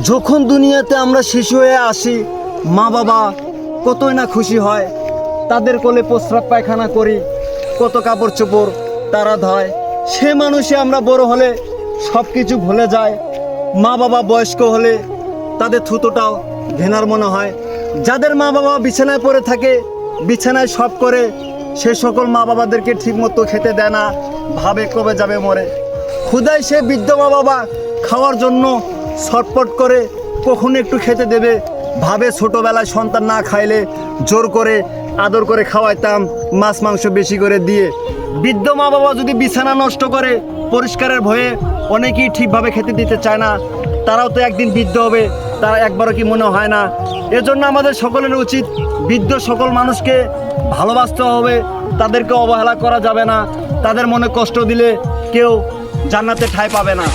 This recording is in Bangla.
যখন দুনিয়াতে আমরা শিশু হয়ে আসি, মা বাবা কতই না খুশি হয়। তাদের কোলে প্রস্রাব পায়খানা করি, কত কাপড় চোপড় তারা ধয়। সে মানুষে আমরা বড় হলে সব কিছু ভুলে যায়। মা বাবা বয়স্ক হলে তাদের থুতোটাও ঘেনার মনে হয়। যাদের মা বাবা বিছানায় পড়ে থাকে, বিছানায় সব করে, সে সকল মা বাবাদেরকে ঠিকমতো খেতে দেয় না, ভাবে কবে যাবে মরে। ক্ষুদায় সে বৃদ্ধ মা বাবা খাওয়ার জন্য ছটপট করে কখন একটু খেতে দেবে। ভাবে ছোটোবেলায় সন্তান না খাইলে জোর করে আদর করে খাওয়াইতাম, মাছ মাংস বেশি করে দিয়ে। বৃদ্ধ মা বাবা যদি বিছানা নষ্ট করে, পরিষ্কারের ভয়ে অনেকেই ঠিকভাবে খেতে দিতে চায় না। তারাও তো একদিন বৃদ্ধ হবে, তারা একবারও কি মনে হয় না? এজন্য আমাদের সকলের উচিত বৃদ্ধ সকল মানুষকে ভালোবাসতে হবে। তাদেরকে অবহেলা করা যাবে না। তাদের মনে কষ্ট দিলে কেউ জান্নাতে ঠাঁই পাবে না।